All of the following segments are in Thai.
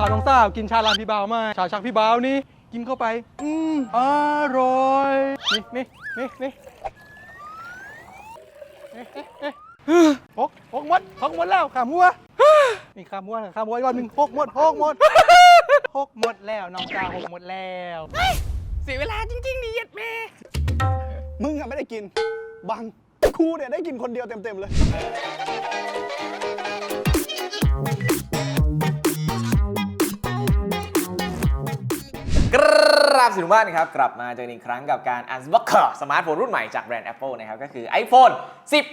สาวน้องสาวกินชาลานพี่บ่าวมา ชาชักพี่บ่าวนี่กินเข้าไป อืมอร่อย นี่นี่นี่นี่เอ๊ะเอ๊ะเอ๊ะหกหกหมดหกหมดแล้วขามัวนี่ขามัวขามัวอีกรอบหนึ่งหกหมดหกหมดหกหมดแล้วน้องสาวหกหมดแล้วเสียเวลาจริงๆนี่เย็ดแม่มึงอะไม่ได้กิน บังครูเนี่ยได้กินคนเดียวเต็มๆเลย กราบสวัสดีทุมานครับ กลับมาเจอกันอีกครั้งกับการ Unbox สมาร์ทโฟนรุ่นใหม่จากแบรนด์ Apple นะครับ ก็คือ iPhone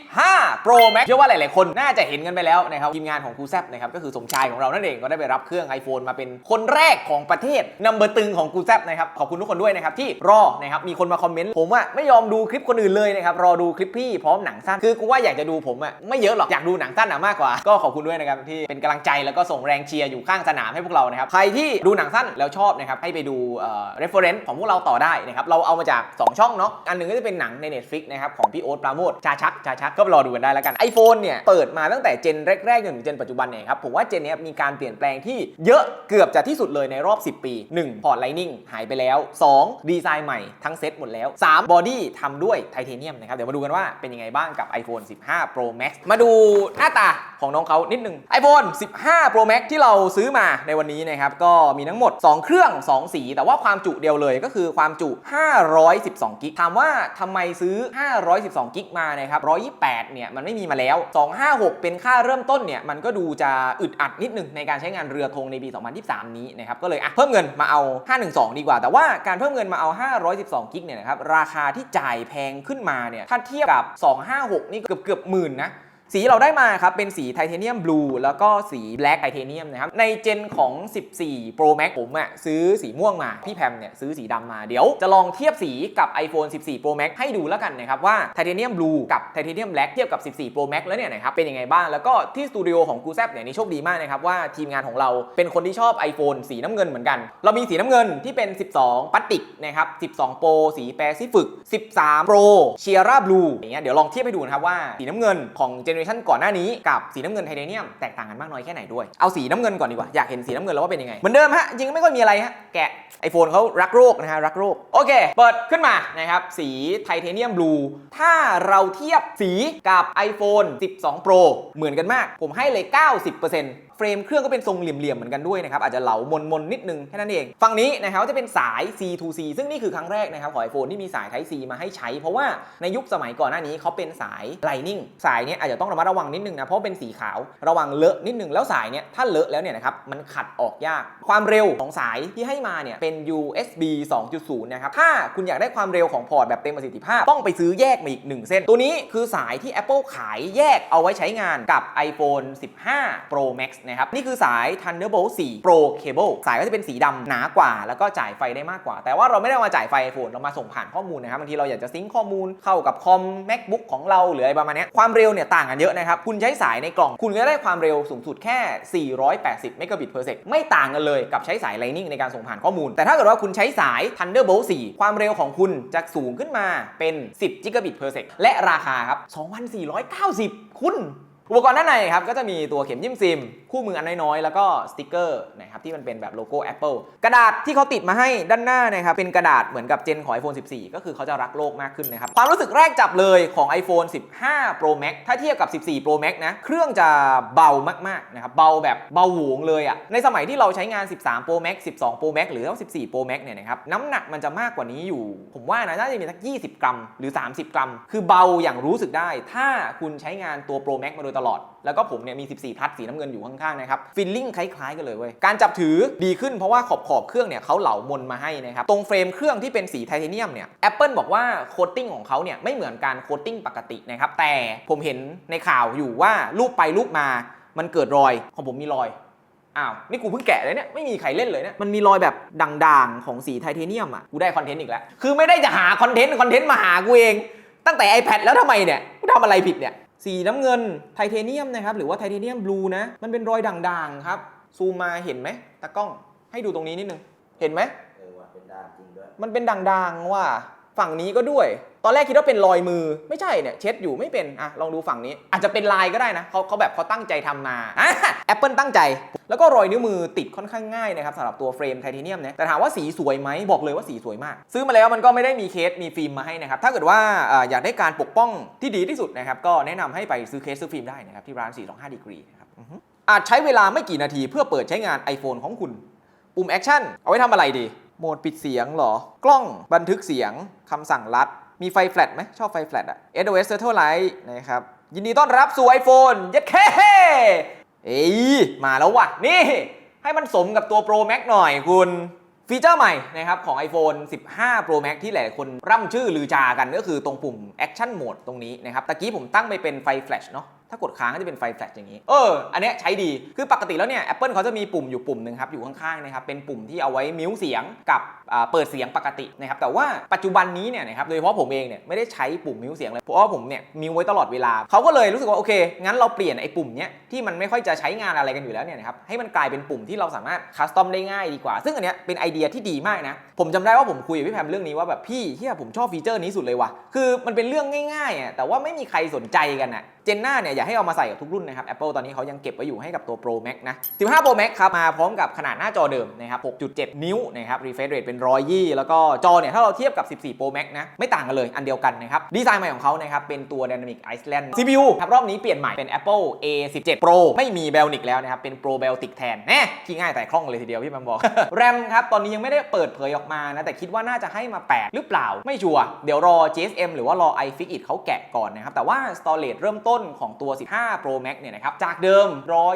15 Pro Max เชื่อว่าหลาย ๆ คนน่าจะเห็นกันไปแล้วนะครับ ทีมงานของครูแซบนะครับ ก็คือสมชายของเรานั่นเองก็ได้ไปรับเครื่อง iPhone มาเป็นคนแรกของประเทศนัมเบอร์ตึงของครูแซบนะครับ ขอบคุณทุกคนด้วยนะครับที่รอนะครับมีคนมาคอมเมนต์ผมอะไม่ยอมดูคลิปคนอื่นเลยนะครับรอดูคลิปพี่พร้อมหนังสั้นคือกูว่าอยากจะดูผมอะไม่เยอะหรอกอยากดูหนังสั้นอะมากกว่า ก็ขอบคุณด้วยนะครับที่เป็นกำลังใจแล้วก็ส่งแรงเชียร์อยู่ข้างสนามให้พวกเรานะครับใครที่ดูหนังสั้นแล้วชอบนะครับให้ไปดูเอ่อ reference ของพวกเราต่อได้นะครับเราเอามาจาก 2 ช่องเนาะอันหนึ่งก็จะเป็นหนังใน Netflix นะครับของพี่โอ๊ตปราโมทชาชักชาชักก็ไปรอดูกันได้แล้วกัน iPhone เนี่ยเปิดมาตั้งแต่เจนแรกๆจนถึงเจนปัจจุบันเนี่ยครับผมว่าเจนนี้มีการเปลี่ยนแปลงที่เยอะเกือบจะที่สุดเลยในรอบ 10 ปี 1. พอร์ตไลนิ่งหายไปแล้ว 2. ดีไซน์ใหม่ทั้งเซ็ตหมดแล้ว 3. บอดี้ทำด้วยไทเทเนียมนะครับเดี๋ยวมาดูกันว่าเป็นยังไงบ้างกับ iPhone 15 Pro Max มาดูหน้าตาของน้องเขานิดนึง iPhone 15 Pro Max ที่เราซื้อมาในวันนี้นะครับก็มีทั้งหมด 2 เครื่อง 2 สีแต่ว่าความจุเดียวเลยก็คือความจุ 512 กิก ถามว่าทำไมซื้อ 512 กิกมานะครับ 128 เนี่ย มันไม่มีมาแล้ว 256 เป็นค่าเริ่มต้นเนี่ย มันก็ดูจะอึดอัดนิดนึงในการใช้งานเรือธงในปี 2023 นี้นะครับ ก็เลยอะเพิ่มเงินมาเอา 512 ดีกว่า แต่ว่าการเพิ่มเงินมาเอา 512 กิกเนี่ยนะครับ ราคาที่จ่ายแพงขึ้นมาเนี่ย ถ้าเทียบกับ 256 นี่เกือบเกือบหมื่นนะ สีเราได้มาครับ เป็นสีไทเทเนียมบลูแล้วก็สีแบล็กไทเทเนียมนะครับ ในเจนของ 14 Pro Max ผมอะซื้อสีม่วงมา พี่แพมเนี่ยซื้อสีดำมา เดี๋ยวจะลองเทียบสีกับ iPhone 14 Pro Max ให้ดูแล้วกันนะครับ ว่าไทเทเนียมบลูกับไทเทเนียมแบล็กเทียบกับ 14 Pro Max แล้วเนี่ยนะครับ เป็นยังไงบ้าง แล้วก็ที่สตูดิโอของกูแซบเนี่ยนี่โชคดีมากนะครับว่าทีมงานของเราเป็นคนที่ชอบ iPhone สีน้ำเงินเหมือนกัน เรามีสีน้ำเงินที่เป็น 12พลาสติกนะครับ12 Pro สีแปซิฟิก 13 Pro เชียร่าบลูอย่างเงี้ยเดี๋ยวลองเทียบให้ดูนะครับว่าสีน้ำเงินของเจเนอเรชันก่อนหน้านี้กับสีน้ำเงินไทเทเนียมแตกต่างกันมากน้อยแค่ไหนด้วยเอาสีน้ำเงินก่อนดีกว่าอยากเห็นสีน้ำเงินแล้วว่าเป็นยังไงเหมือนเดิมฮะจริงไม่ค่อยมีอะไรฮะแกะไอโฟนเขารักโรคนะฮะรักโรคโอเค เปิดขึ้นมานะครับสีไทเทเนียมบลูถ้าเราเทียบสีกับ iPhone 12 Pro เหมือนกันมาก ผมให้เลย 90% เฟรมเครื่องก็เป็นทรงเหลี่ยมๆเหมือนกันด้วยนะครับอาจจะเหลามนๆนิดนึงแค่นั้นเองฝั่งนี้นะครับจะเป็นสาย C to C ซึ่งนี่คือครั้งแรกนะครับของ iPhone ที่มีสาย Type C มาให้ใช้ เพราะว่าในยุคสมัยก่อนหน้านี้เขาเป็นสาย Lightning สายเนี้ยอาจจะต้องระมัดระวังนิดนึงนะเพราะเป็นสีขาวระวังเลอะนิดนึงแล้วสายเนี้ยถ้าเลอะแล้วเนี่ยนะครับมันขัดออกยาก ความเร็วของสายที่ให้มาเนี่ยเป็น USB 2.0 นะครับถ้าคุณอยากได้ความเร็วของพอร์ตแบบเต็มประสิทธิภาพต้องไปซื้อแยกมาอีก 1 เส้น ตัวนี้คือสายที่ Apple ขายแยกเอาไว้ใช้งานกับ iPhone 15 Pro Max นะครับ นี่คือสาย Thunderbolt 4 Pro Cable สายก็จะเป็นสีดำหนากว่า แล้วก็จ่ายไฟได้มากกว่า แต่ว่าเราไม่ได้มาจ่ายไฟ iPhone เรามาส่งผ่านข้อมูลนะครับบางทีเราอยากจะซิงค์ข้อมูลเข้ากับคอม MacBook ของเราหรืออะไรประมาณนี้ความเร็วเนี่ยต่างกันเยอะนะครับคุณใช้สายในกล่อง คุณก็ได้ความเร็วสูงสุดแค่ 480 Mbit per sec ไม่ต่างกันเลยกับใช้สาย Lightning ในการส่งผ่านข้อมูล แต่ถ้าเกิดว่าคุณใช้สาย Thunderbolt 4 ความเร็วของคุณจะสูงขึ้นมาเป็น 10 g b per sec และราคาครับ 2,490 คุณ อุปกรณ์ด้านในครับก็จะมีตัวเข็มจิ้มซิม คู่มืออันน้อยๆ แล้วก็สติกเกอร์นะครับที่มันเป็นแบบโลโก้ Apple กระดาษที่เขาติดมาให้ด้านหน้านะครับเป็นกระดาษเหมือนกับเจนของ iPhone 14 ก็คือเขาจะรักโลกมากขึ้นนะครับ ความรู้สึกแรกจับเลยของ iPhone 15 Pro Max ถ้าเทียบกับ 14 Pro Max นะเครื่องจะเบามากๆนะครับเบาแบบเบาหวงเลยอะในสมัยที่เราใช้งาน 13 Pro Max 12 Pro Max หรือว่า14 Pro Max เนี่ยนะครับน้ำหนักมันจะมากกว่านี้อยู่ ผมว่านะน่าจะมีสัก 20 กรัม หรือ 30 กรัม คือเบาอย่างรู้สึกได้ ถ้าคุณใช้งานตัว Pro Max มาโดยตลอด แล้วก็ผมเนี่ยมี 14 พลัดสีน้ำเงินอยู่ข้างๆนะครับฟิลลิ่งคล้ายๆกันเลยเว้ยการจับถือดีขึ้นเพราะว่าขอบขอบเครื่องเนี่ยเขาเหลามนมาให้นะครับตรงเฟรมเครื่องที่เป็นสีไทเทเนียมเนี่ย Apple บอกว่าโคตติ้งของเขาเนี่ยไม่เหมือนการโคตติ้งปกตินะครับแต่ผมเห็นในข่าวอยู่ว่ารูปไปรูปมามันเกิดรอยของผมมีรอยอ้าว นี่กูเพิ่งแกะเลยเนี่ย ไม่มีใครเล่นเลยเนี่ย มันมีรอยแบบด่างๆ ของสีไทเทเนียมอะ กูได้คอนเทนต์อีกแล้ว คือไม่ได้จะหาคอนเทนต์ คอนเทนต์มาหากูเอง ตั้งแต่ iPad แล้วทำไมเนี่ย กูทำอะไรผิดเนี่ย สีน้ำเงินไทเทเนียมนะครับหรือว่าไทเทเนียมบลูนะ มันเป็นรอยด่างๆครับ ซูมมาเห็นไหมตากล้องให้ดูตรงนี้นิดนึง เห็นไหมเออว่ะเป็นดาบจริงด้วย มันเป็นด่างๆว่ะ ฝั่งนี้ก็ด้วย ตอนแรกคิดว่าเป็นรอยมือไม่ใช่เนี่ยเช็ดอยู่ไม่เป็นอะลองดูฝั่งนี้ อาจจะเป็นลายก็ได้นะเขาเขาแบบเขาตั้งใจทำมาอะแอปเปิลตั้งใจ แล้วก็รอยนิ้วมือติดค่อนข้างง่ายนะครับสำหรับตัวเฟรมไทเทเนียมเนี่ยแต่ถามว่าสีสวยไหมบอกเลยว่าสีสวยมาก ซื้อมาแล้วมันก็ไม่ได้มีเคสมีฟิล์มมาให้นะครับถ้าเกิดว่าออยากได้การปกป้องที่ดีที่สุดนะครับก็แนะนำให้ไปซื้อเคสซื้อฟิล์มได้นะครับที่ร้าน 425ดีกรีนะครับอาจใช้เวลาไม่กี่นาทีเพื่อเปิดใช้งาน iPhone ของคุณ ปุ่มแอคชั่นเอาไว้ทำอะไรดี โหมดปิดเสียงเหรอ กล้องบันทึกเสียงคำสั่งลัด มีไฟแฟลชไหมชอบไฟแฟลชอะ SOS Turtle Light นะครับ ยินดีต้อนรับสู่ iPhone ยัดแค่เอ้ยมาแล้ววะนี่ ให้มันสมกับตัว Pro Max หน่อยคุณฟีเจอร์ใหม่นะครับของ iPhone 15 Pro Max ที่หลายคนร่ำชื่อลือจากันก็คือตรงปุ่ม Action Mode ตรงนี้นะครับตะกี้ผมตั้งไปเป็นไฟแฟลชเนาะ ถ้ากดค้างก็จะเป็นไฟแฟลชอย่างนี้ เออ อันเนี้ยใช้ดี คือปกติแล้วเนี่ย Apple เขาจะมีปุ่มอยู่ปุ่มหนึ่งครับ อยู่ข้างๆนะครับ เป็นปุ่มที่เอาไว้มิวเสียงกับเปิดเสียงปกตินะครับแต่ว่าปัจจุบันนี้เนี่ยนะครับโดยเฉพาะผมเองเนี่ยไม่ได้ใช้ปุ่มมิวเสียงเลยเพราะว่าผมเนี่ยมิวไว้ตลอดเวลาเขาก็เลยรู้สึกว่าโอเค งั้นเราเปลี่ยนไอ้ปุ่มเนี้ยที่มันไม่ค่อยจะใช้งานอะไรกันอยู่แล้วเนี่ยนะครับให้มันกลายเป็นปุ่มที่เราสามารถคัสตอมได้ง่ายดีกว่า ซึ่งอันเนี้ยเป็นไอเดียที่ดีมากนะผมจำได้ว่าผมคุยกับพี่แพมเรื่องนี้ว่าแบบพี่เฮียผมชอบฟีเจอร์นี้สุดเลยว่ะคือมันเป็นเรื่องง่ายๆอะแต่ว่าไม่มีใครสนใจกันอะเจนหน้าเนี่ยอย่าให้เอามาใส่กับทุกรุ่นนะครับ Apple ตอนนี้เขายังเก็บไว้อยู่ให้กับตัว Pro Max นะ 15 Pro Max ครับ มาพร้อมกับขนาดหน้าจอเดิมนะครับ 6.7 นิ้วนะครับ refresh rate เป็น100ยี่แล้วก็จอเนี่ยถ้าเราเทียบกับ 14 Pro Max นะไม่ต่างกันเลยอันเดียวกันนะครับดีไซน์ใหม่ของเขานะครับเป็นตัว Dynamic Island CPU ครับรอบนี้เปลี่ยนใหม่เป็น Apple A17 Pro ไม่มี Bionic แล้วนะครับเป็น Pro Bionic แทนแน่ขี้ง่ายแต่คล่องเลยทีเดียวพี่แมมบอก RAM ครับตอนนี้ยังไม่ได้เปิดเผยออกมานะแต่คิดว่าน่าจะให้มา 8 หรือเปล่าไม่ชัวร์เดี๋ยวรอ GSM หรือว่ารอ iFixit เขาแกะก่อนนะครับแต่ว่า storage เริ่มต้นของตัว 15 Pro Max เนี่ยนะครับจากเดิม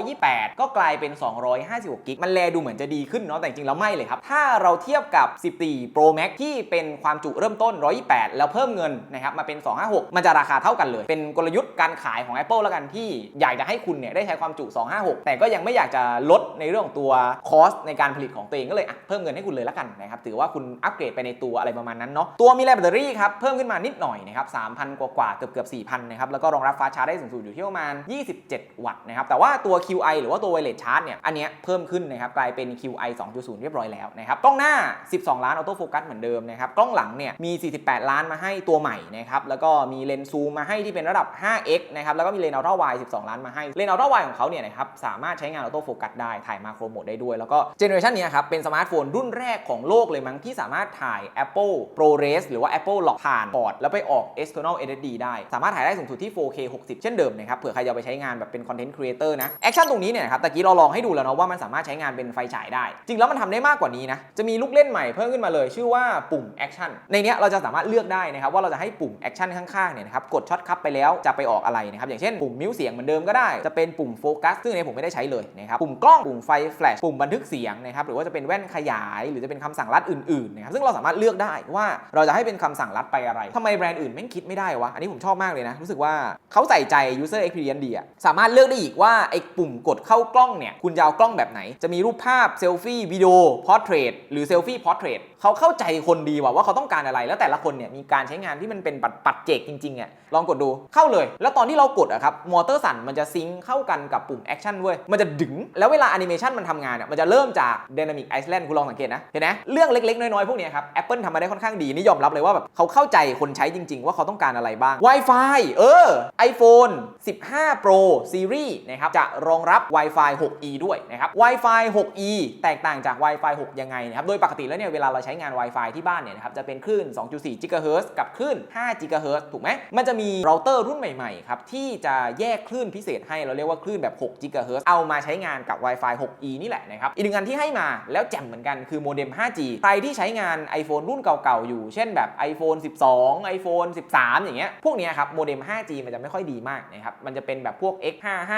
128 ก็กลายเป็น 256กิกมันแลดูเหมือนจะดีขึ้นเนาะแต่จริงๆแล้วไม่เลยครับถ้าเราเทียบกับ14 Pro Max ที่เป็นความจุเริ่มต้น 128 แล้วเพิ่มเงินนะครับมาเป็น 256 มันจะราคาเท่ากันเลย เป็นกลยุทธ์การขายของ Apple แล้วกันที่อยากจะให้คุณเนี่ยได้ใช้ความจุ 256 แต่ก็ยังไม่อยากจะลดในเรื่องของตัวคอสในการผลิตของตัวเองก็เลยอะเพิ่มเงินให้คุณเลยแล้วกันนะครับถือว่าคุณอัปเกรดไปในตัวอะไรประมาณนั้นเนาะตัวมีแรแบตเตอรี่ครับเพิ่มขึ้นมานิดหน่อยนะครับ3,000 กว่าๆเกือบเกือบๆ4,000นะครับแล้วก็รองรับฟ้าชาร์จได้สูงสุดอยู่ที่ประมาณ 27 วัตต์นะครับแต่ว่าตัว QI หรือว่าตัว Wireless Charge เนี่ยอันเนี้ยเพิ่มขึ้นนะครับกลายเป็น QI 2.0 เรียบร้อยแล้วนะครับกล้องหน้า12 ล้านออโต้โฟกัสเหมือนเดิมนะครับกล้องหลังเนี่ยมี 48 ล้านมาให้ตัวใหม่นะครับแล้วก็มีเลนส์ซูมมาให้ที่เป็นระดับ 5x นะครับแล้วก็มีเลนส์อัลตร้าไวด์12 ล้านมาให้เลนส์อัลตร้าไวด์ของเขาเนี่ยนะครับสามารถใช้งานออโต้โฟกัสได้ถ่ายมาโครโหมดได้ด้วย แล้วก็เจเนอเรชันนี้ครับเป็นสมาร์ทโฟนรุ่นแรกของโลกเลยมั้งที่สามารถถ่าย Apple ProRes หรือว่า Apple Lock ผ่านพอร์ตแล้วไปออก external SSD ได้สามารถถ่ายได้สูงสุดที่ 4K 60 เช่นเดิมนะครับเผื่อใครจะไปใช้งานแบบเป็นคอนเทนต์ครีเอเตอร์นะแอคชั่นตรงนี้เนี่ยครับตะกี้เราลองให้ดูแล้วเนาะว่ามันสามารถใช้งานเป็นไฟฉายได้ จริงแล้วมันทำได้มากกว่านี้นะจะมีลูกเล่นใหม่เพิ่มขึ้นมาเลย ชื่อว่าปุ่มแอคชั่นในนี้เราจะสามารถเลือกได้นะครับว่าเราจะให้ปุ่มแอคชั่นข้างๆเนี่ยนะครับกดช็อตคัพไปแล้วจะไปออกอะไรนะครับอย่างเช่นปุ่มมิวเสียงเหมือนเดิมก็ได้จะเป็นปุ่มโฟกัสซึ่งอันนี้ผมไม่ได้ใช้เลยนะครับปุ่มกล้องปุ่มไฟแฟลชปุ่มบันทึกเสียงนะครับหรือว่าจะเป็นแว่นขยาย หรือจะเป็นคำสั่งลัดอื่นๆนะครับซึ่งเราสามารถเลือกได้ว่าเราจะให้เป็นคำสั่งลัดไปอะไรทำไมแบรนด์อื่นแม่งคิดไม่ได้วะอันนี้ผมชอบมากเลยนะรู้สึกว่าเขาใส่ใจ user experience ดีอะสามารถเลือกได้อีกว่าไอ้ปุ่มกดเข้ากล้องเนี่ยคุณจะเอากล้องแบบไหน จะมีรูปภาพเซลฟี่วิดีโอพอร์เทรตหรือเซลฟี่พอร์เทรตเขาเข้าใจคนดีว่าว่าเขาต้องการอะไร แล้วแต่ละคนเนี่ยมีการใช้งานที่มันเป็นปัดปัดเจกจริงๆอะลองกดดูเข้าเลย แล้วตอนที่เรากดอะครับมอเตอร์สั่นมันจะซิงเข้ากันกับปุ่มแอคชั่นเว้ยมันจะดึง แล้วเวลาแอนิเมชันมันทำงานเนี่ยมันจะเริ่มจาก Dynamic Island คุณลองสังเกตนะเห็นไหมเรื่องเล็กๆ น้อยๆพวกนี้ครับ Apple ทำมาได้ค่อนข้างดีนี่ยอมรับเลยว่าแบบเขาเข้าใจคนใช้จริง ๆ ว่าเขาต้องการอะไรบ้าง Wi-Fi เออ iPhone 15 Pro Series นะครับจะรองรับ Wi-Fi 6E ด้วยนะครับ Wi-Fi 6E แตกต่างจาก Wi-Fi 6 ยังไงนะครับโดยปกติแล้วเนี่ยเวลาเราใช้งาน Wi-Fi ที่บ้านเนี่ยนะครับจะเป็นคลื่น 2.4 GHz กับคลื่น 5 GHz ถูกไหมมันจะมีเราเตอร์รุ่นใหม่ๆครับที่จะแยกคลื่นพิเศษให้เราเรียกว่าคลื่นแบบ 6 GHz เอามาใช้งานกับ Wi-Fi 6E นี่แหละนะครับอีกหนึ่งอันที่ให้มาแล้วแจ่มเหมือนกันคือโมเด็ม 5G ใครที่ใช้งาน iPhone รุ่นเก่าๆอยู่ เช่นแบบ iPhone 12 iPhone 13 อย่างเงี้ยพวกเนี้ยครับโมเด็ม 5G มันจะไม่ค่อยดีมากนะครับมันจะเป็นแบบพวก X55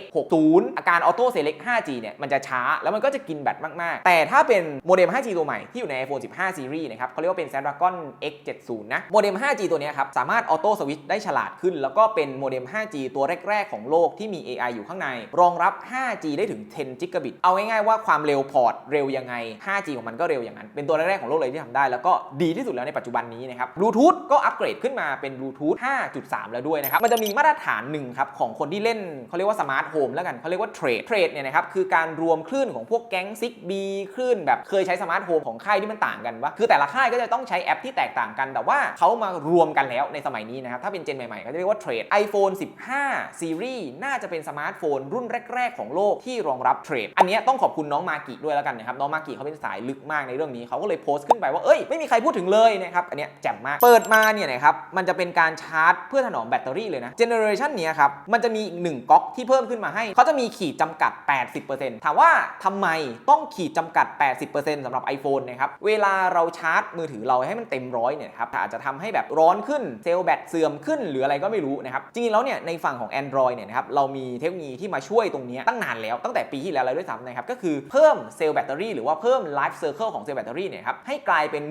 X60 อาการออโต้เซเล็ก 5G เนี่ยมันจะช้าแล้วมันก็จะกินแบตมากๆ แต่ถ้าเป็นโมเด็ม 5G ตัวใหม่ที่อยู่ใน iPhone 15 Series นะครับเขาเรียกว่าเป็น Snapdragon X70 นะ โมเด็ม 5G ตัวนี้ครับ สามารถออโต้สวิตช์ได้ฉลาดขึ้น แล้วก็เป็นโมเด็ม 5G ตัวแรก ๆ ของโลกที่มี AI อยู่ข้างใน รองรับ 5G ได้ถึง 10 Gigabit เอาง่ายๆว่าความเร็วพอร์ตเร็วยังไง 5G ของมันก็เร็วอย่างนั้น เป็นตัวแรกๆของโลกเลยที่ทำได้ แล้วก็ดีที่สุดแล้วในปัจจุบันนี้นะครับบลูทูธก็อัปเกรดขึ้นมาเป็นบลูทูธ5.3 แล้วด้วยนะครับมันจะมีมาตรฐานหนึ่งครับของคนที่เล่นเขาเรียกว่าสมาร์ทโฮมแล้วกันเขาเรียกว่าเทรดเทรดเนี่ยนะครับคือการรวมคลื่นของพวกแก๊งซิกบีคลื่นแบบเคยใช้สมาร์ทโฮมของค่ายที่มันต่างกันว่าคือแต่ละค่ายก็จะต้องใช้แอปที่แตกต่างกัน แต่ว่าเขามารวมกันแล้วในสมัยนี้นะครับถ้าเป็นเจนใหม่ๆก็จะเรียกว่าเทรด iPhone 15ซีรีส์น่าจะเป็นสมาร์ทโฟนรุ่นแรก ๆ ของโลกที่รองรับเทรดอันนี้ต้องขอบคุณน้องมากิด้วยแล้วกันนะครับน้องมากิเขาเป็นสายลึกมากในเรื่องนี้เขาก็เลยโพสต์ขึ้นไปว่าเอ้ยไม่มีใครพูดถึงเลยนะครับอันนี้แจ่มมากเปิดมาเนี่ยนะครับมันจะเป็นการชาร์จเพื่อถนอมแบตเตอรี่เลยนะเจเนอเรชันนี้ครับมันจะมีอีกหนึ่งก๊อกที่เพิ่มขึ้นมาให้เขาจะมีขีดจำกัด 80%ถามว่าทำไมต้องขีดจำกัด 80%สำหรับ iPhone นะครับเวลาเราชาร์จมือถือเราให้มันเต็มร้อยเนี่ยครับอาจจะทำให้แบบร้อนขึ้นเซลล์แบตเสื่อมขึ้น หรืออะไรก็ไม่รู้นะครับจริงๆแล้วเนี่ยในฝั่งของ Android เนี่ยนะครับเรามีเทคโนโลยีที่มาช่วยตรงนี้ตั้งนานแล้วตั้งแต่ปีที่แล้วแล้วด้วยซ้ำนะครับก็คือเพิ่มเซลล์แบตเตอรี่หรือว่าเพิ่มไลฟ์เซอร์เคิลของเซลล์แบตเตอรี่เนี่ยครับให้กลายเป็น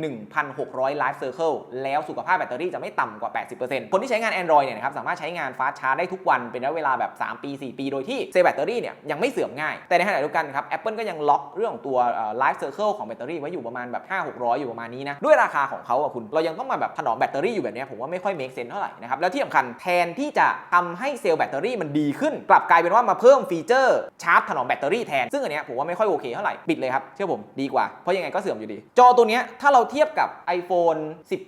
1,600ไลฟ์เซอร์เคิลแล้วสุขภาพแบตเตอรี่จะไม่ต่ำกว่า 80%คนที่ใช้งาน Android เนี่ยนะครับสามารถใช้งานฟาสชาร์จได้ทุกวันเป็นระยะเวลาแบบ 3 ปี 4 ปี โดยที่เซลล์แบตเตอรี่เนี่ยยังไม่เสื่อมง่าย แต่ในขณะเดียวกันครับ Apple ก็ยังล็อกเรื่องตัวไลฟ์เซอร์เคิลของแบตเตอรี่ไว้อยู่ประมาณแบบ5-600 อยู่ประมาณนี้นะ ด้วยราคาของเขาอะคุณเรายังต้องมาแบบถนอมแบตเตอรี่อยู่แบบนี้ผมว่าไม่ค่อย make sense เท่าไหร่นะครับแล้วที่สำคัญแทนที่จะทำให้เซลล์แบตเตอรี่มันดีขึ้น กลับกลายเป็นว่ามาเพิ่มฟีเจอร์ชาร์จถนอมแบตเตอรี่แทนซึ่งอันเนี้ยผมว่าไม่ค่อยโอเคเท่าไหร่ปิดเลยครับเชื่อผมดีกว่าเพราะยังไงก็เสื่อมอยู่ดี จอตัวเนี้ยถ้าเราเทียบกับ iPhone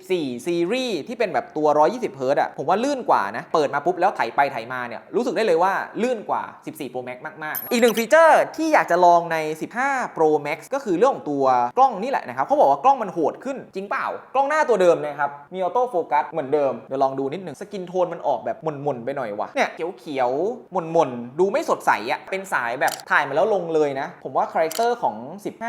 14ซีรีส์ที่เป็นแบบตัว 120เฮิร์ตอะผมว่าลื่นกว่านะเปิดมาปุ๊บแล้วไถไปไถมาเนี่ยรู้สึกได้เลยว่าลื่นกว่า 14 Pro Max มากๆ อีกหนึ่งฟีเจอร์ที่อยากจะลองใน 15 Pro Max ก็คือเรื่องของตัวกล้องนี่แหละนะครับเขาบอกว่ากล้องมันโหดขึ้นจริงเปล่า กล้องหน้าตัวเดิมนะครับมีออโต้โฟกัสเหมือนเดิมเดี๋ยวลองดูนิดหนึ่งสกินโทนมันออกแบบหม่นๆไปหน่อยวะเนี่ยเขียวๆหม่นๆดูไม่สดใสอะเป็นสายแบบถ่ายมาแล้วลงเลยนะ ผมว่าคาแรคเตอร์ของ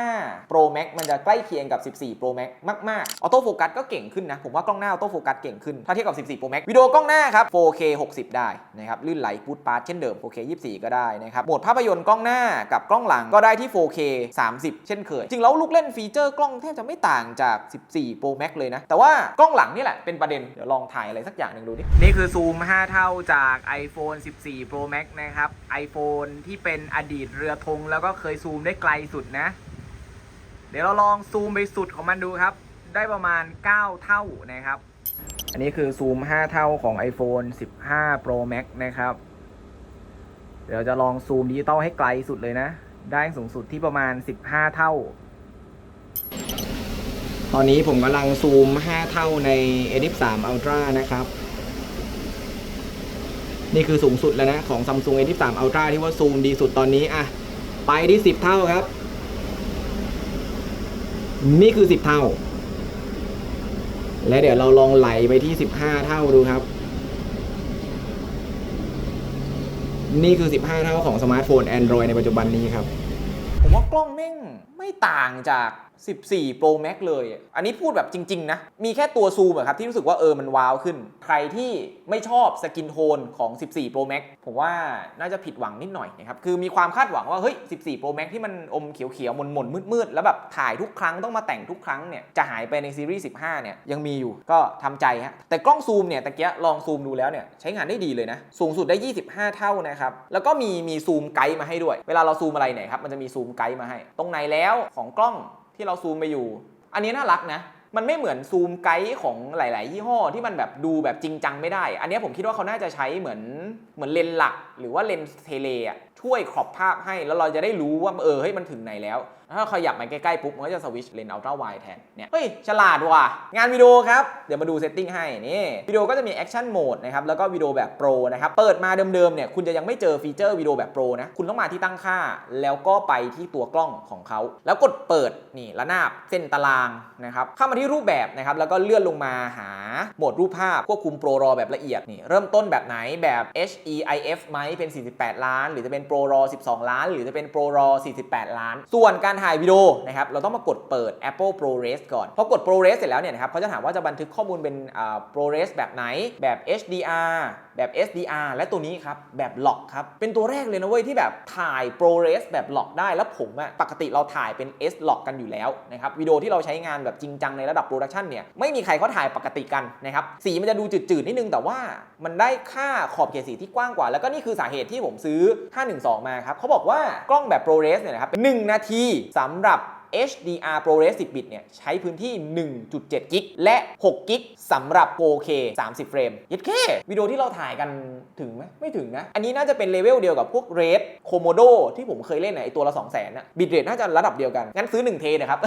15 Pro Max มันจะใกล้เคียงกับ 14 Pro Max มากๆออโต้โฟกัสก็เก่งขึ้นนะ ผมว่ากล้องหน้าออโต้โฟกัสเก่งขึ้น ถ้าเทียบกับ 14 Pro Max วิดีโอกล้องหน้าครับ 4K 60 ได้นะครับลื่นไหลพูดปาร์ตเช่นเดิม 4K 24 ก็ได้นะครับโหมดภาพยนตร์กล้องหน้ากับกล้องหลังก็ได้ที่ 4K 30 เช่นเคย จริงแล้วลูกเล่นฟีเจอร์กล้องแทบจะไม่ต่างจาก 14 Pro Max เลยนะ แต่ว่ากล้องหลังนี่แหละเป็นประเด็น เดี๋ยวลองถ่ายอะไรสักอย่างหนึ่งดูดิ นี่คือซูม 5 เท่าจาก iPhone 14 Pro Max นะครับ iPhone ที่เป็นอดีตเรือธงแล้วก็เคยซูมได้ไกลสุดนะ เดี๋ยวเราลองซูมไปสุดของมันดูครับ ได้ประมาณ 9 เท่านะครับ อันนี้คือซูม 5 เท่าของ iPhone 15 Pro Max นะครับ เดี๋ยวจะลองซูมดิจิตอลให้ไกลสุดเลยนะ ได้สูงสุดที่ประมาณ 15 เท่า ตอนนี้ผมกำลังซูม 5 เท่าใน Edit 3 Ultra นะครับ นี่คือสูงสุดแล้วนะ ของ Samsung Edit 3 Ultra ที่ว่าซูมดีสุดตอนนี้อะไปที่ 10 เท่าครับ นี่คือ 10 เท่า และเดี๋ยวเราลองไหลไปที่ 15 เท่าดูครับ นี่คือ 15 เท่าของสมาร์ทโฟน Android ในปัจจุบันนี้ครับ ผมว่ากล้องแม่งไม่ต่างจาก 14 Pro Max เลยอันนี้พูดแบบจริง ๆ นะ มีแค่ตัวซูมครับที่รู้สึกว่าเออมันว้าวขึ้น ใครที่ไม่ชอบสกินโทนของ 14 Pro Max ผมว่าน่าจะผิดหวังนิดหน่อยนะครับ คือมีความคาดหวังว่า เฮ้ย 14 Pro Max ที่มันอมเขียวๆ มนๆ มืดๆ แล้วแบบถ่ายทุกครั้งต้องมาแต่งทุกครั้งเนี่ย จะหายไปในซีรีส์ 15 เนี่ย ยังมีอยู่ก็ทำใจฮะ แต่กล้องซูมเนี่ยตะเกียลองซูมดูแล้วเนี่ยใช้งานได้ดีเลยนะ สูงสุดได้ 25 เท่านะครับ แล้วก็มีมีซูมไกด์มาให้ด้วย เวลาเราซูมอะไรเนี่ยครับมันจะมีซูมไกด์มาให้ ตรงไหนแล้วของกล้อง ที่เราซูมไปอยู่ อันนี้น่ารักนะ มันไม่เหมือนซูมไกด์ของหลาย ๆ ยี่ห้อที่มันแบบดูแบบจริงจังไม่ได้ อันนี้ผมคิดว่าเขาน่าจะใช้เหมือนเหมือนเลนส์หลัก หรือว่าเลนส์เทเลช่วยครอบภาพให้แล้วเราจะได้รู้ว่าเออเฮ้ยมันถึงไหนแล้ว ถ้าขยับมาใกล้ๆปุ๊บมันก็จะสวิชเลนส์อัลตร้าไวแทนเนี่ยเฮ้ยฉลาดว่ะงานวิดีโอครับเดี๋ยวมาดูเซตติ้งให้นี่วิดีโอก็จะมีแอคชั่นโหมดนะครับแล้วก็วิดีโอแบบโปรนะครับเปิดมาเดิมๆเนี่ยคุณจะยังไม่เจอฟีเจอร์วิดีโอแบบโปรนะคุณต้องมาที่ตั้งค่า แล้วก็ไปที่ตัวกล้องของเขา แล้วกดเปิดนี่ระนาบเส้นตารางนะครับเข้ามาที่รูปแบบนะครับแล้วก็เลื่อนลงมาหา โหมดรูปภาพควบคุมโปรรอแบบละเอียดนี่เริ่มต้นแบบไหนแบบ HEIF ไหมเป็น 48 ล้าน หรือจะเป็นโปรรอ12 ล้าน หรือจะเป็นโปรรอ48 ล้าน ส่วนการถ่ายวิดีโอนะครับเราต้องมากดเปิด Apple ProRes ก่อนพอกด ProRes เสร็จแล้วเนี่ยนะครับเขาจะถามว่าจะบันทึกข้อมูลเป็นอ่า ProRes แบบไหนแบบ HDR แบบ SDR และตัวนี้ครับ แบบ Lock ครับ เป็นตัวแรกเลยนะเว้ย ที่แบบถ่าย ProRes แบบ Lock ได้แล้วผมอะปกติเราถ่ายเป็น S Lock กันอยู่แล้วนะครับวิดีโอที่เราใช้งานแบบจริงจังในระดับโปรดักชันเนี่ยไม่มีใครเขาถ่ายปกติกันนะครับสีมันจะดูจืดๆนิดนึงแต่ว่ามันได้ค่าขอบเขตสีที่กว้างกว่า แล้วก็นี่คือสาเหตุที่ผมซื้อ 512 มาครับเขาบอกว่ากล้องแบบ ProRes เนี่ยนะครับเป็น1นาทีสำหรับ HDR ProRes 10 บิตเนี่ย ใช้พื้นที่ 1.7 กิก และ6กิกสำหรับ 4K 30 เฟรมยัดแค่วิดีโอที่เราถ่ายกันถึงไหมไม่ถึงนะ อันนี้น่าจะเป็นเลเวลเดียวกับพวก Red Komodo ที่ผมเคยเล่นนะไอตัวละ 200,000นะบิตเรทน่าจะระดับเดียวกัน งั้นซื้อ 1 เทนะครับ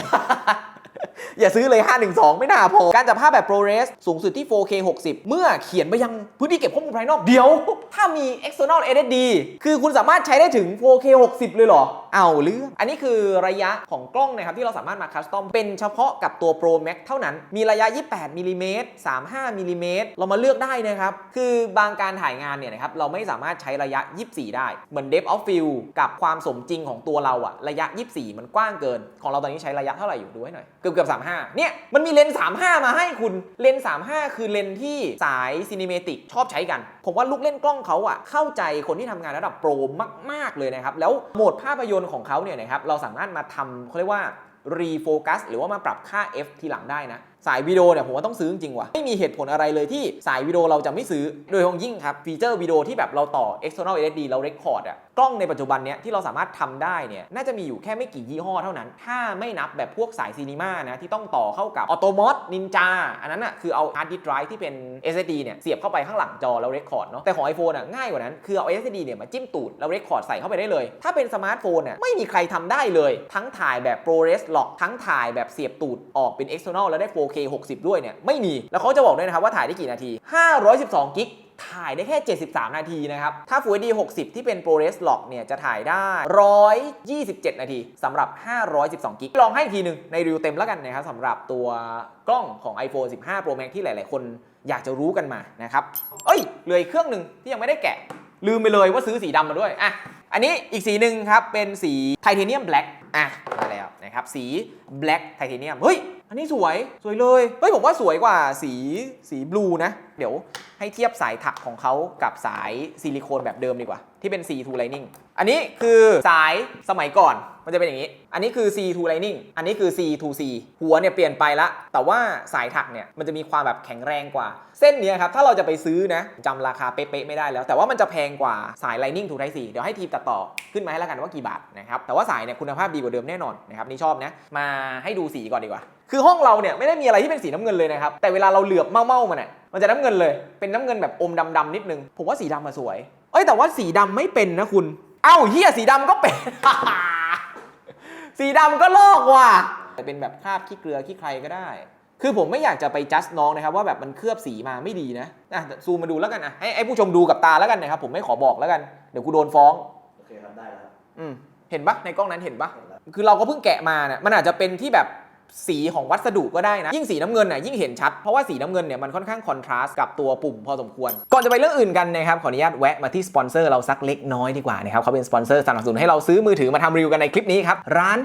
อย่าซื้อเลย 512 ไม่น่าพอ การจับภาพแบบ ProRes สูงสุดที่ 4K 60 เมื่อเขียนไปยังพื้นที่เก็บข้อมูลภายนอกเดี๋ยว ถ้ามี external SSD คือคุณสามารถใช้ได้ถึง 4K 60 เลยเหรอเอาเรื่อง อันนี้คือระยะของกล้องนะครับที่เราสามารถมาคัสตอมเป็นเฉพาะกับตัว Pro Max เท่านั้น มีระยะ 28มิลลิเมตร35มิลลิเมตรเรามาเลือกได้นะครับ คือบางการถ่ายงานเนี่ยนะครับเราไม่สามารถใช้ระยะ 24 ได้ เหมือน depth of field กับความสมจริงของตัวเราอะระยะ 24 มันกว้างเกิน ของเราตอนนี้ใช้ระยะเท่าไหร่อยู่ดูให้หน่อย เกือบเกือบ35 เนี่ย มันมีเลนส์35 มาให้คุณ เลนส์35 คือเลนส์ที่สายซีนิเมติกชอบใช้กัน ผมว่าลูกเล่นกล้องเขาอะเข้าใจคนที่ทำงานระดับโปรมาก ๆ เลยนะครับ แล้วโหมดภาพยนตร์ของเขาเนี่ยนะครับเราสามารถมาทำเขาเรียกว่ารีโฟกัสหรือว่ามาปรับค่า f ทีหลังได้นะสายวิดีโอเนี่ยผมว่าต้องซื้อจริงว่ะไม่มีเหตุผลอะไรเลยที่สายวิดีโอเราจะไม่ซื้อ โดยเฉพาะยิ่งครับฟีเจอร์วิดีโอที่แบบเราต่อ external SSD เรา record อะกล้องในปัจจุบันเนี้ยที่เราสามารถทำได้เนี่ยน่าจะมีอยู่แค่ไม่กี่ยี่ห้อเท่านั้น ถ้าไม่นับแบบพวกสายซีนีมานะที่ต้องต่อเข้ากับ Automod Ninja อันนั้นอะคือเอา hard disk drive ที่เป็น SSD เนี่ยเสียบเข้าไปข้างหลังจอแล้ว record เนาะแต่ของ iPhone อะง่ายกว่านั้นคือเอา SSD เนี่ยมาจิ้มตูดแล้ว record ใส่เข้าไปได้เลย ถ้าเป็นสมาร์ทโฟนอะไม่มีใครทำได้เลย ทั้งถ่ายแบบ ProRes Lock ทั้งถ่ายแบบเสียบตูดออกเป็น external แล้วได้ 4K 4K 60 ด้วยเนี่ยไม่มี แล้วเขาจะบอกด้วยนะครับว่าถ่ายได้กี่นาที 512 กิกถ่ายได้แค่ 73 นาทีนะครับ ถ้า Full HD 60 ที่เป็น ProRes Lock เนี่ยจะถ่ายได้ 127 นาทีสำหรับ 512 กิก ลองให้อีกทีหนึ่งในรีวิวเต็มแล้วกันนะครับสำหรับตัวกล้องของ iPhone 15 Pro Max ที่หลาย ๆ คนอยากจะรู้กันมานะครับ เอ้ยเหลืออีกเครื่องหนึ่งที่ยังไม่ได้แกะ ลืมไปเลยว่าซื้อสีดำมาด้วย อะ อันนี้อีกสีหนึ่งครับ เป็นสีไทเทเนียมแบล็กอะ มาแล้วนะครับ สีแบล็กไทเทเนียม เฮ้ย อันนี้สวยสวยเลยเฮ้ยผมว่าสวยกว่าสีสีบลูนะ เดี๋ยวให้เทียบสายถักของเขากับสายซิลิโคนแบบเดิมดีกว่า ที่เป็น C2 Lining อันนี้คือสายสมัยก่อน มันจะเป็นอย่างนี้ อันนี้คือ C2 Lining อันนี้คือ C2C หัวเนี่ยเปลี่ยนไปละ แต่ว่าสายถักเนี่ยมันจะมีความแบบแข็งแรงกว่า เส้นเนี้ยครับ ถ้าเราจะไปซื้อนะจำราคาเป๊ะๆไม่ได้แล้ว แต่ว่ามันจะแพงกว่าสาย Lining to Type C เดี๋ยวให้ทีมตัดต่อขึ้นมาให้แล้วกันว่ากี่บาทนะครับ แต่ว่าสายเนี่ยคุณภาพดีกว่าเดิมแน่นอนนะครับนี่ชอบนะ มาให้ดูสีก่อนดีกว่า คือห้องเราเนี่ยไม่ได้มีอะไรที่เป็นสีน้ำเงินเลยนะครับ แต่เวลาเราเหลือบเมาๆมันเนี่ยมันจะน้ำเงินเลย เป็นน้ำเงินแบบอมดำๆนิดนึง ผมว่าสีดำมาสวย เอ้ยแต่ว่าสีดำไม่เป็นนะคุณ เอ้าเฮียสีดำก็เป็น สีดำก็ลอกว่ะแต่เป็นแบบคราบขี้เกลือขี้ใครก็ได้ คือผมไม่อยากจะไปจัดน้องนะครับว่าแบบมันเคลือบสีมาไม่ดีนะอะซูมมาดูแล้วกันอะให้ไอ้ผู้ชมดูกับตาแล้วกันนะครับผมไม่ขอบอกแล้วกันเดี๋ยวกูโดนฟ้อง โอเคครับได้แล้วครับ อืมเห็นปะในกล้องนั้นเห็นปะเห็นแล้ว คือเราก็เพิ่งแกะมาเนี่ยมันอาจจะเป็นที่แบบ สีของวัสดุก็ได้นะ ยิ่งสีน้ำเงินน่ะยิ่งเห็นชัด เพราะว่าสีน้ำเงินเนี่ยมันค่อนข้างคอนทราสต์กับตัวปุ่มพอสมควร ก่อนจะไปเรื่องอื่นกันนะครับขออนุญาตแวะมาที่สปอนเซอร์เราสักเล็กน้อยดีกว่านะครับเขาเป็นสปอนเซอร์สนับสนุนให้เราซื้อมือถือมาทำรีวิวกันในคลิปนี้ครับร้าน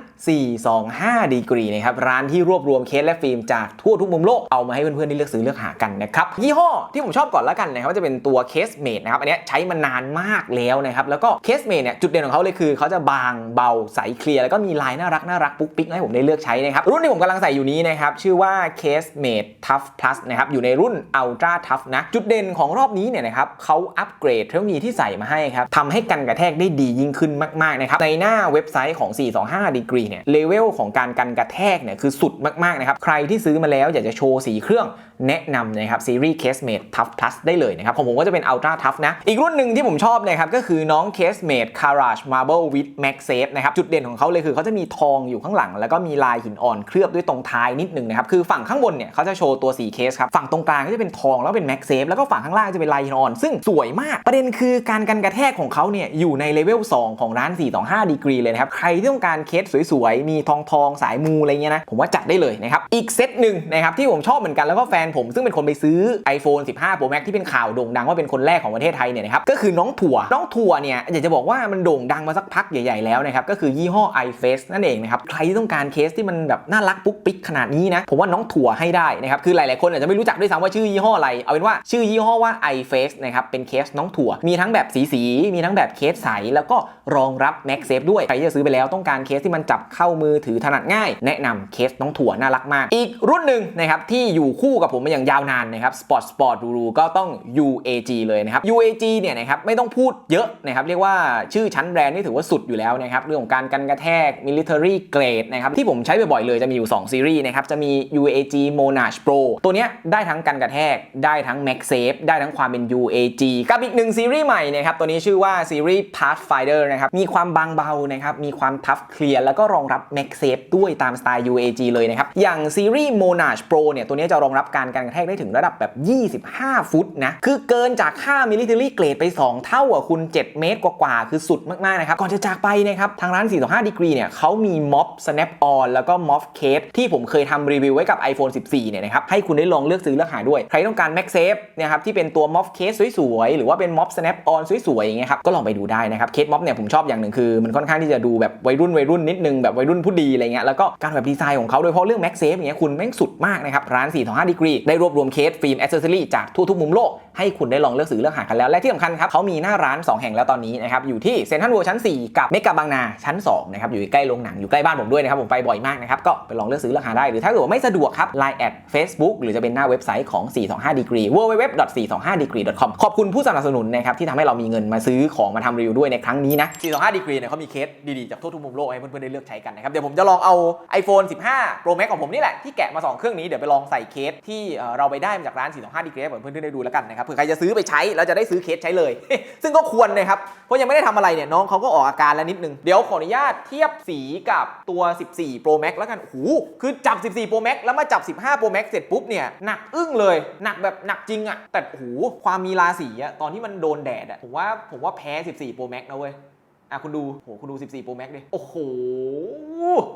425ดีกรีนะครับร้านที่รวบรวมเคสและฟิล์มจากทั่วทุกมุมโลกเอามาให้เพื่อนๆได้เลือกซื้อเลือกหากันนะครับยี่ห้อที่ผมชอบก่อนแล้วกันนะครับจะเป็นตัวเคสเมดนะครับอันนี้ใช้มานานมากแล้วนะครับแล้วก็เคสเมดเนี่ยจุดเด่นของเขาเลยคือเขาจะบางเบาใสเคลียร์แล้วก็มีลายน่ารักน่ารักปุ๊กปิ๊กให้ผมได้เลือกใช้นะครับรุ่นที่ผมกำลังใส่อยู่นี้นะครับ ชื่อว่า Case Mate Tough Plus นะครับ อยู่ในรุ่น Ultra Tough นะ จุดเด่นของรอบนี้เนี่ยนะครับเขาอัปเกรดเทคโนโลยีที่ใส่มาให้ครับทำให้กันกระแทกได้ดียิ่งขึ้นมากๆนะครับ ในหน้าเว็บไซต์ของ 425 degree เนี่ยเลเวลของการกันกระแทกเนี่ยคือสุดมากๆนะครับ ใครที่ซื้อมาแล้วอยากจะโชว์สีเครื่อง แนะนำนะครับซีรีส์ Casemate Tough Plus ได้เลยนะครับของผมก็จะเป็น Ultra Tough นะ อีกรุ่นหนึ่งที่ผมชอบนะครับก็คือน้อง Casemate Garage Marble with Max Safe นะครับจุดเด่นของเขาเลยคือเขาจะมีทองอยู่ข้างหลัง แล้วก็มีลายหินอ่อนเคลือบด้วยตรงท้ายนิดนึงนะครับคือฝั่งข้างบนเนี่ยเขาจะโชว์ตัวสีเคสครับฝั่งตรงกลางก็จะเป็นทองแล้วเป็น Max Safe แล้วก็ฝั่งข้างล่างจะเป็นลายหินอ่อน ซึ่งสวยมากประเด็นคือการกันกระแทกของเขาเนี่ยอยู่ในเลเวล2ของร้าน 425 ดีกรีเลยนะครับใครที่ต้องการเคสสวยๆมีทองทองสายมูอะไรเงี้ยนะผมว่าจัดได้เลยนะครับอีกเซตหนึ่งนะครับที่ผมชอบเหมือนกันแล้วก็แฟนผมซึ่งเป็นคนไปซื้อ iPhone 15 Pro Max ที่เป็นข่าวโด่งดังว่าเป็นคนแรกของประเทศไทยเนี่ยนะครับก็คือน้องถั่วน้องถั่วเนี่ยอยากจะบอกว่ามันโด่งดังมาสักพักใหญ่ๆแล้วนะครับก็คือยี่ห้อ iFace นั่นเองนะครับใครที่ต้องการเคสที่มันแบบน่ารักปุ๊กปิ๊กขนาดนี้นะผมว่าน้องถั่วให้ได้นะครับคือหลายๆคนอาจจะไม่รู้จักด้วยซ้ำว่าชื่อยี่ห้ออะไร เอาเป็นว่าชื่อยี่ห้อว่า iFace นะครับเป็นเคสน้องถั่ว มีทั้งแบบสีสีมีทั้งแบบเคสใสแล้วก็รองรับ MagSafe ด้วยใครที่จะซื้อไปแล้วต้องการเคสที่มันจับเข้ามือถือถนัดง่าย แนะนำเคสน้องถั่วน่ารักมาก อีกรุ่นหนึ่งนะครับที่อยู่คู่กับผมมาอย่างยาวนานนะครับ Sport Sport Duru ก็ต้อง UAG เลยนะครับ UAG เนี่ยนะครับไม่ต้องพูดเยอะนะครับเรียกว่าชื่อชั้นแบรนด์นี่ถือว่าสุดอยู่แล้วนะครับเรื่องของการกันกระแทก military grade นะครับที่ผมใช้บ่อยๆเลยจะมีอยู่ 2 ซีรีส์นะครับจะมี UAG Monarch Pro ตัวเนี้ยได้ทั้งกันกระแทกได้ทั้ง MagSafe ได้ทั้งความเป็น UAG กับอีกหนึ่งซีรีส์ใหม่นะครับตัวนี้ชื่อว่าซีรีส์ Pathfinder นะครับมีความบางเบานะครับมีความ tough clear แล้วก็รองรับ MagSafe ด้วยตามสไตล์ UAG เลยนะครับอย่างซีรีส์ Monarch Pro เนี่ยตัวนี้จะรองรับการกันกระแทกได้ถึงระดับแบบ 25 ฟุตนะ คือเกินจากค่า military grade ไป 2 เท่าอะคุณ 7 เมตรกว่าๆ คือสุดมาก ๆ นะครับ ก่อนจะจากไปนะครับ ทางร้าน 425 degree เนี่ยเขามีม็อบ snap on แล้วก็ม็อบเคสที่ผมเคยทำรีวิวไว้กับ iPhone 14 เนี่ยนะครับ ให้คุณได้ลองเลือกซื้อเลือกหาด้วย ใครต้องการ MagSafe เนี่ยครับที่เป็นตัวม็อบเคสสวยๆ หรือว่าเป็นม็อบ snap on สวยๆ อย่างเงี้ยครับ ก็ลองไปดูได้นะครับ เคสม็อบเนี่ยผมชอบอย่างหนึ่งคือมันค่อนข้างที่จะดูแบบวัยรุ่นวัยรุ่นนิดนึงแบบวัยรุ่นผู้ดีอะไรเงี้ยแล้วก็การแบบดีไซน์ของเขาโดยเฉพาะเรื่อง MagSafe อย่างเงี้ยคุณแม่งสุดมากนะครับร้าน425ได้รวบรวมเคสฟิล์มอ c เซสซอรี่จากทั่วทุกมุมโลกให้คุณได้ลองเลือกซื้อเลือกหากันแล้ว และที่สำคัญครับเขามีหน้าร้าน 2 แห่งแล้วตอนนี้นะครับอยู่ที่เซ็นทรัลเวิลด์ชั้น 4 กับเมกะบางนาชั้น2นะครับอยู่ใกล้โรงหนังอยู่ใกล้บ้านผมด้วยนะครับผมไปบ่อยมากนะครับก็ไปลองเลือกซื้อเลือกหาได้หรือถ้าเกิดว่าไม่สะดวกครับ Line แอด Facebook หรือจะเป็นหน้าเว็บไซต์ของ 425 degree www.425degree.com ขอบคุณผู้สนับสนุนนะครับที่ทำให้เรามีเงินมาซื้อของมาทำรีวิวด้วยในครั้งนี้นะ 425 degree เนี่ยเขามีเคสดีๆจากทั่วทุกมุมโลกให้เพื่อนๆได้เลือกใช้กันนะครับเดี๋ยวผมจะลองเอา iPhone 15 Pro Max ของผมนี่แหละที่แกะมา 2 เครื่องนี้เดี๋ยวไปลองใส่เคสที่เอ่เราไปได้มาจากร้าน 425 degree ให้เพื่อนๆได้ดูแล้วกันนะครับเผื่อใครจะซื้อไปใช้แล้วจะได้ซื้อเคสใช้เลย ซึ่งก็ควรนะครับ เพราะยังไม่ได้ทำอะไรเนี่ยน้องเขาก็ออกอาการแล้วนิดนึง เดี๋ยวขออนุญาตเทียบสีกับตัว 14 Pro Max แล้วกันโอ้โหคือจับ 14 Pro Max แล้วมาจับ 15 Pro Max เสร็จปุ๊บเนี่ยหนักอึ้งเลยหนักแบบหนักจริงอะแต่โอ้โหความมีราศีอะตอนที่มันโดนแดดอะผมว่าผมว่าแพ้ 14 Pro Max นะเว้ยอะคุณดูโหคุณดู 14 Pro Max ดิโอ้โห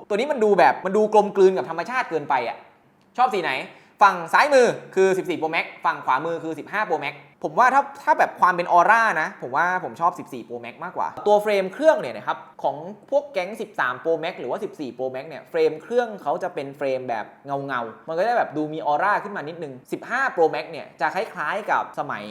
ตัวนี้มันดูแบบมันดูกลมกลืนกับธรรมชาติเกินไปอะชอบสีไหน ฝั่งซ้ายมือคือ 14 Pro Max ฝั่งขวามือคือ 15 Pro Max ผมว่าถ้าถ้าแบบความเป็นออร่านะ ผมว่าผมชอบ 14 Pro Max มากกว่า ตัวเฟรมเครื่องเนี่ยนะครับ ของพวกแก๊ง 13 Pro Max หรือว่า 14 Pro Max เนี่ยเฟรมเครื่องเขาจะเป็นเฟรมแบบเงาเงามันก็จะแบบดูมีออร่าขึ้นมานิดนึง 15 Pro Max เนี่ยจะคล้ายๆกับสมัย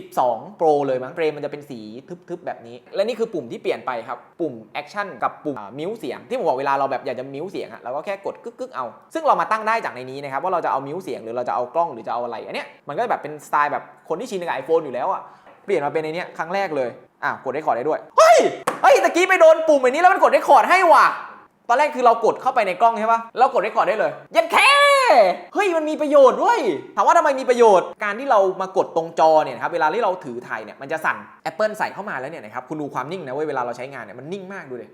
12 Pro เลยมั้งเฟรมมันจะเป็นสีทึบๆแบบนี้ และนี่คือปุ่มที่เปลี่ยนไปครับ ปุ่ม Action กับปุ่มมิวเสียงที่ผมบอกเวลาเราแบบอยากจะมิวเสียงอะเราก็แค่กดกึกๆเอา ซึ่งเรามาตั้งได้จากในนี้นะครับว่าเราจะเอามิวเสียงหรือเราจะเอากล้องหรือจะเอาอะไรอันเนี้ยมันก็แบบเป็นสไตล์แบบคนที่ชินกับ iPhone อยู่แล้วอะเปลี่ยนมาเป็นในนี้ครั้งแรกเลยอะกดได้คอร์ดได้ด้วย เฮ้ย เฮ้ยตะกี้ไปโดนปุ่มอันนี้แล้วมันกดได้คอร์ดให้ว่ะ ตอนแรกคือเรากดเข้าไปในกล้องใช่ปะเรากดได้คอร์ดได้เลย ยันแค่ เฮ้ยมันมีประโยชน์ด้วย ถามว่าทำไมมีประโยชน์ การที่เรามากดตรงจอเนี่ยครับ เวลาที่เราถือถ่ายเนี่ยมันจะสั่น Apple ใส่เข้ามาแล้วเนี่ยนะครับ คุณดูความนิ่งนะเว้ย เวลาเราใช้งานเนี่ยมันนิ่งมากดูดิ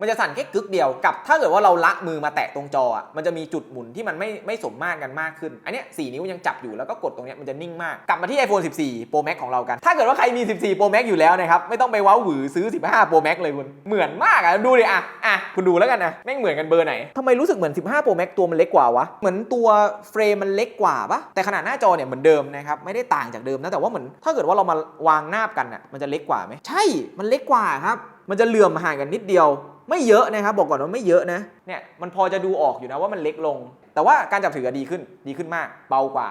มันจะสั่นแค่กึกเดียวกับ ถ้าเกิดว่าเราละมือมาแตะตรงจออะมันจะมีจุดหมุนที่มันไม่ไม่สมมาตรกันมากขึ้น อันเนี้ย4นิ้วยังจับอยู่แล้วก็กดตรงเนี้ยมันจะนิ่งมาก กลับมาที่ iPhone 14 Pro Max ของเรากัน ถ้าเกิดว่าใครมี 14 Pro Max อยู่แล้วนะครับ ไม่ต้องไปว้าวหวือซื้อ 15 Pro Max เลยคุณ เหมือนมากอะ ดูดิอะ อะ คุณดูแล้วกันนะแม่งเหมือนกันเบอร์ไหนทำไมรู้สึกเหมือน 15 Pro Max ตัวมันเล็กกว่าวะ เหมือนตัวเฟรมมันเล็กกว่าปะแต่ขนาดหน้าจอเนี่ยเหมือนเดิมนะครับ ไม่ได้ต่างจากเดิมนะ แต่ว่าเหมือนถ้าเกิดว่าเรามาวางหน้าบกันอะ มันจะเล็กกว่าไหมใช่ มันเล็กกว่าครับ มันจะเหลื่อมห่างกันนิดเดียว ไม่เยอะนะครับบอกก่อนว่าไม่เยอะนะเนี่ยมันพอจะดูออกอยู่นะว่ามันเล็กลง แต่ว่าการจับถือดีขึ้นดีขึ้นมาก เบากว่า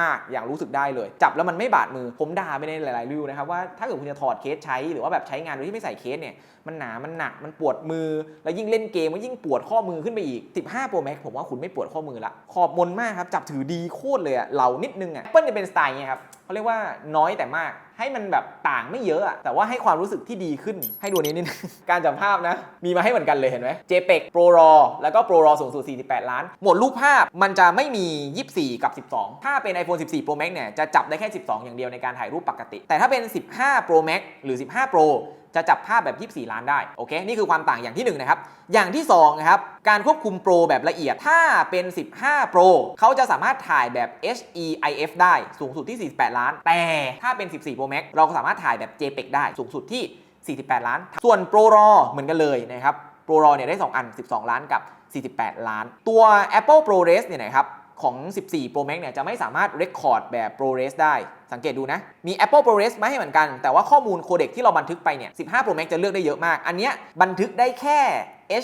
มาก ๆ อย่างรู้สึกได้เลย จับแล้วมันไม่บาดมือผมด่าไปในหลายๆรีวิวนะครับว่าถ้าเกิดคุณจะถอดเคสใช้หรือว่าแบบใช้งานโดยที่ไม่ใส่เคสเนี่ยมันหนามันหนักมันปวดมือ แล้วยิ่งเล่นเกมก็ยิ่งปวดข้อมือขึ้นไปอีก 15 Pro Max ผมว่าคุณไม่ปวดข้อมือละขอบมนมากครับจับถือดีโคตรเลยอะเหลานิดนึงอะ Apple จะเป็นสไตล์เนี้ยครับเขาเรียกว่าน้อยแต่มากให้มันแบบต่างไม่เยอะอะแต่ว่าให้ความรู้สึกที่ดีขึ้นให้ดูนี้นิดนึงการจับภาพนะ มีมาให้เหมือนกันเลยเห็นไหม JPEG Pro RAW แล้วก็ Pro RAW สูงสุด 48 ล้าน หมดรูปภาพมันจะไม่มี 24 กับ 12 ถ้าเป็น iPhone 14 Pro Max เนี่ยจะจับได้แค่ 12 อย่างเดียวในการถ่ายรูปปกติ แต่ถ้าเป็น 15 Pro Max หรือ 15 Pro จะจับภาพแบบ 24 ล้านได้โอเคนี่คือความต่างอย่างที่1นะครับอย่างที่2นะครับการควบคุมโปรแบบละเอียดถ้าเป็น 15 Pro เขาจะสามารถถ่ายแบบ HEIF ได้สูงสุดที่ 48 ล้าน แต่ถ้าเป็น 14 Pro Max เราก็สามารถถ่ายแบบ JPEG ได้สูงสุดที่ 48 ล้าน ส่วน Pro RAW เหมือนกันเลยนะครับ Pro RAW เนี่ยได้ 2 อัน 12 ล้านกับ 48 ล้าน ตัว Apple ProRes เนี่ยนะครับ ของ 14 Pro Max เนี่ยจะไม่สามารถ Record แบบ ProRes ได้ สังเกตดูนะ มี Apple ProRes มาให้เหมือนกัน แต่ว่าข้อมูลโคเด็กที่เราบันทึกไปเนี่ย 15 Pro Max จะเลือกได้เยอะมาก อันเนี้ยบันทึกได้แค่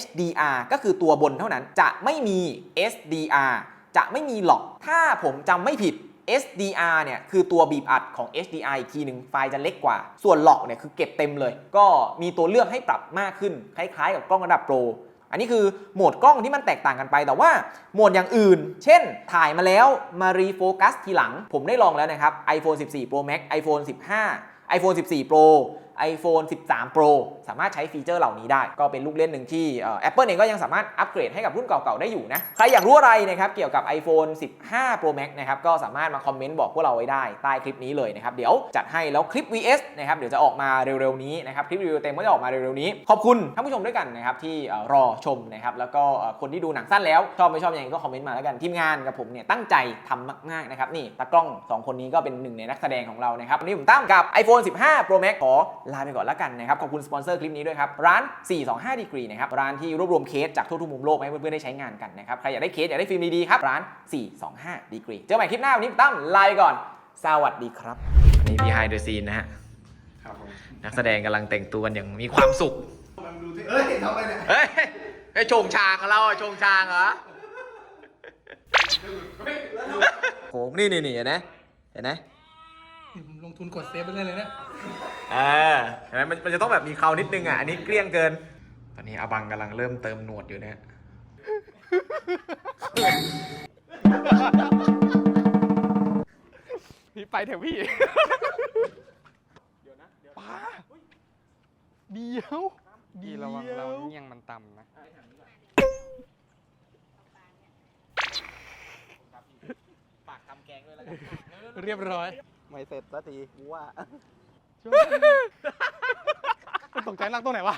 HDR ก็คือตัวบนเท่านั้น จะไม่มี SDR จะไม่มีหลอก ถ้าผมจำไม่ผิด SDR เนี่ยคือตัวบีบอัดของ HDR อีกทีหนึ่งไฟล์จะเล็กกว่า ส่วนหลอกเนี่ยคือเก็บเต็มเลย ก็มีตัวเลือกให้ปรับมากขึ้น คล้ายๆ กับกล้องระดับโปร อันนี้คือโหมดกล้องที่มันแตกต่างกันไป แต่ว่าโหมดอย่างอื่น เช่น ถ่ายมาแล้วมารีโฟกัสทีหลัง ผมได้ลองแล้วนะครับ iPhone 14 Pro Max iPhone 15 iPhone 14 Pro iPhone 13 Pro สามารถใช้ฟีเจอร์เหล่านี้ได้ ก็เป็นลูกเล่นหนึ่งที่เอ่อ Apple เองก็ยังสามารถอัปเกรดให้กับรุ่นเก่าๆ ได้อยู่นะ ใครอยากรู้อะไรนะครับเกี่ยวกับ iPhone 15 Pro Max นะครับก็สามารถมาคอมเมนต์บอกพวกเราไว้ได้ใต้คลิปนี้เลยนะครับเดี๋ยวจัดให้แล้วคลิป VS นะครับเดี๋ยวจะออกมาเร็วๆนี้นะครับคลิปรีวิวเต็มก็จะออกมาเร็วๆนี้ขอบคุณท่านผู้ชมด้วยกันนะครับที่รอชมนะครับแล้วก็คนที่ดูหนังสั้นแล้วชอบไม่ชอบยังไงก็คอมเมนต์มาแล้วกันทีมงานกับผมเนี่ยตั้งใจทำมากๆนะครับนี่ตากล้องสองคนนี้ก็เป็นหนึ่งในนักแสดงของเรานะครับวันนี้ผมตั้มกับ iPhone 15 Pro Max ขอลาไปก่อนแล้วกันนะครับ ขอบคุณสปอนเซอร์คลิปนี้ด้วยครับ ร้าน 425ดีกรีนะครับ ร้านที่รวบรวมเคสจากทั่วทุกมุมโลกมาให้เพื่อนๆได้ใช้งานกันนะครับ ใครอยากได้เคสอยากได้ฟิล์มดีๆครับ ร้าน 425ดีกรีเจอกันใหม่คลิปหน้าวันนี้ผมตั้มลาไปก่อน สวัสดีครับ นี่ behind the scene นะฮะครับผมนักแสดงกำลังแต่งตัวกันอย่างมีความสุขมันดูสิเอ้ยทำอะไรเนี่ยเฮ้ยไอ้โชงชางของเราอะโชงชางเหรอโหนี่นี่นี่เห็นไหมเห็นไหม นี่ผมลงทุนกดเซฟไปเรื่อยเลยเนี่ยอ่าเห็นไหมมันมันจะต้องแบบมีเขานิดนึงอะ อันนี้เกลี้ยงเกิน ตอนนี้อาบังกำลังเริ่มเติมหนวดอยู่นะฮะพี่ไปเถอะพี่เดี๋ยวนะป้าเดี๋ยวพี่ระวังเราเงี่ยงมันต่ำนะปากทำแกงด้วยแล้วกันเรียบร้อย ไม่เสร็จสักทีกูว่ามันตกใจรักตรงไหนวะ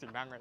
สิ่งดังไง